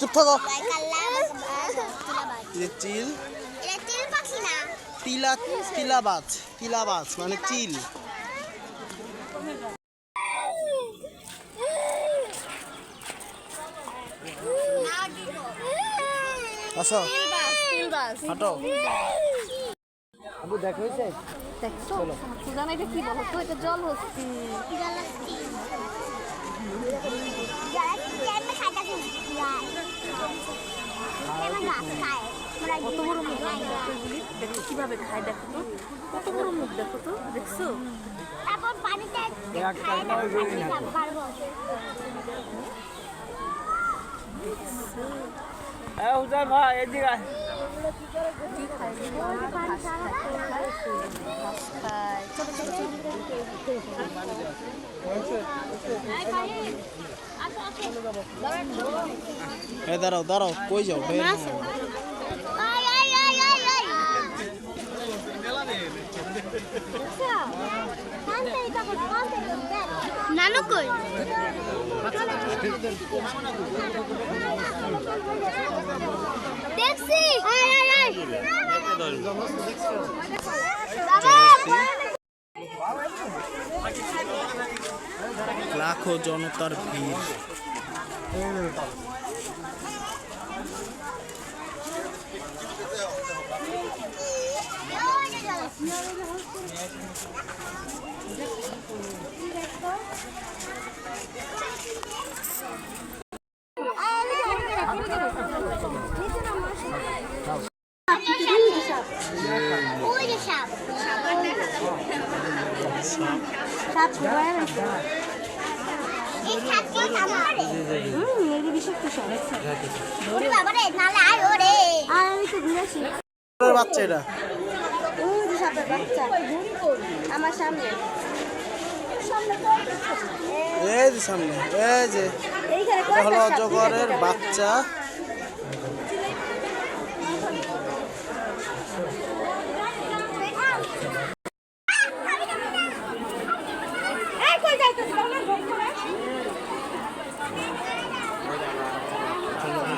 চুপ থাকো। চিল তিলা? তিলাবাজ তিলাবাজ মানে চিল আসো। হাঁটো। দেখো হয়েছে? দেখছ? সুজানা এটা কি বলো? তো এটা জল হচ্ছে। কত বড় মুখ এগুলি দেখো কীভাবে খায় দেখো তো? কত বড় মুখ দেখো তো দেখছ? তারপর পানিতে খায় না ভাই এদিকে খায়? ছোট ছোট এ দাঁড়াও দাঁড়াও কই যাও? আয় নানু কই? দেখছি। আয় লাখো জনতার ভিড়। ওই যে সাপ বাচ্চা এটা আমার সামনে এই যে। সামনে এই যে হলো অজগরের বাচ্চা হলো অজগর সাপ মানে এত ছোট জায়গা আমি ছবি তুলবো যে এখানে কত মোটা সাপটা দেখছ মা ওই ওই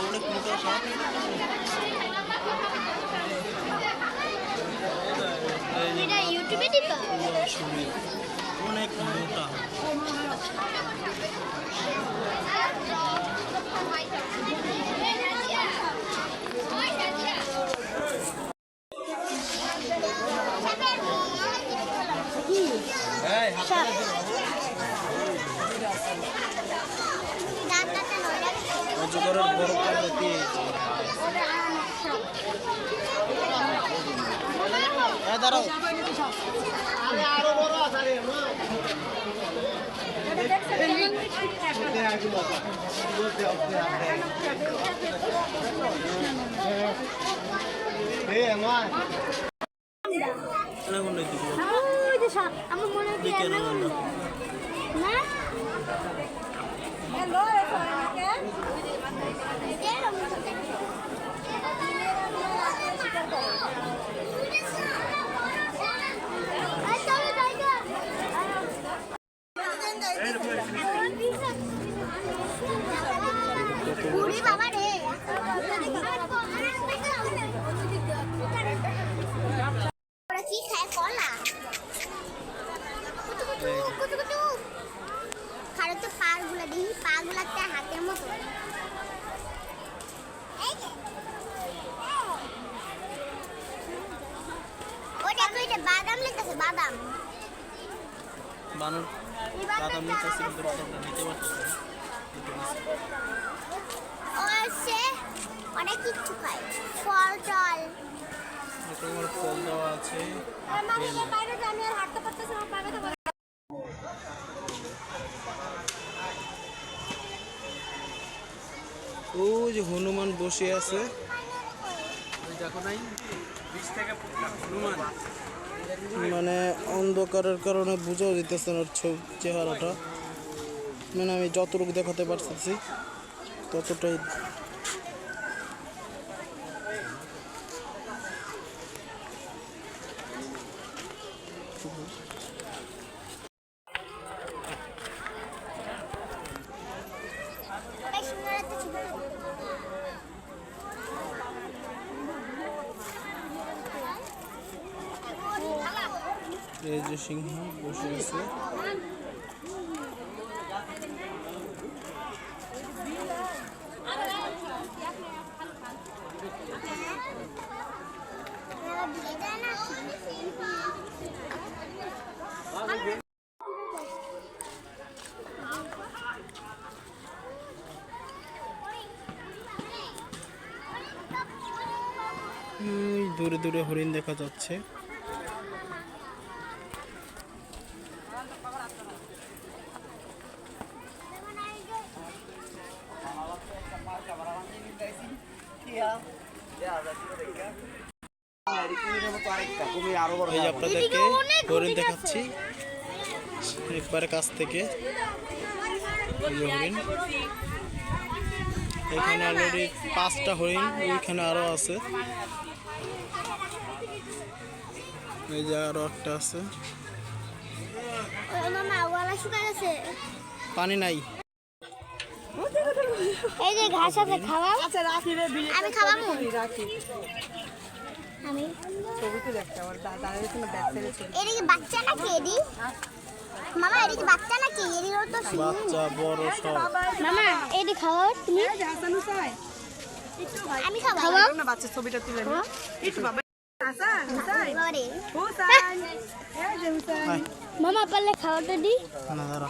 অনেক মোটা সাপ এটা ইউটিউবে দিবা অনেক মোটা অজগরের বড় প্রজাতি দাঁড়াও। ওই যে সাপ আমার মনে না, না, না। না হ্যালো উড়ি বাবা রে ওরা কি খায় কলা কুতু কুতু কুতু কুতু খারে তো পারগুলা দেখি পা গুলাতে হাতের মতো এই যে। ওই দেখো এটা বাদাম লেগেছে বাদাম। বানর বাদাম নিতেছে কিন্তু বাদামটা নিতে পারছে। ও সে অনেক কিছু খায়। ফল টল। তোমার ফল দেওয়া আছে বাইরে আমি আর হাঁটতে পারতেছি না পাবে তো ওই যে হনুমান বসে আছে। মানে অন্ধকারের কারণে বুঝেও দিতেছে না ওর চেহারাটা। মানে আমি যতটুকু দেখাতে পারতেছি, ততটাই। বেশ এই যে সিংহ বসে আছে। দূরে দূরে হরিণ দেখা যাচ্ছে। এই আপনাদেরকে হরিণ দেখাচ্ছি। একবারে কাছ থেকে। হরিণ। এখানে অলরেডি পাঁচটা হরিণ ওইখানে আরও আছে। এই যে আরও একটা আছে। ওই মামা ওয়ালা শুকায় গেছে। পানি নাই। এই যে ঘাস আছে খাওয়া আচ্ছা রাখি রে আমি খাওয়াবো? রাখি। আমি। ছবিতে দেখতে আমার দাদা এখানে ব্যাক সাইডে ছবি। এটা কি বাচ্চা মামা এটা কি বাচ্চা নাকি? এডিরও তো বাচ্চা বড় সব। মামা এডি খাওয়াও তুমি? হাসানু চাই আমি খাওয়াবো না বাচ্চা ছবিটা তুলে নি। একটু বাবা হাসান হুসাইন বাবারে। এই যে হুসাইন মামা পারলে খাওয়াটা দি। না দাঁড়া।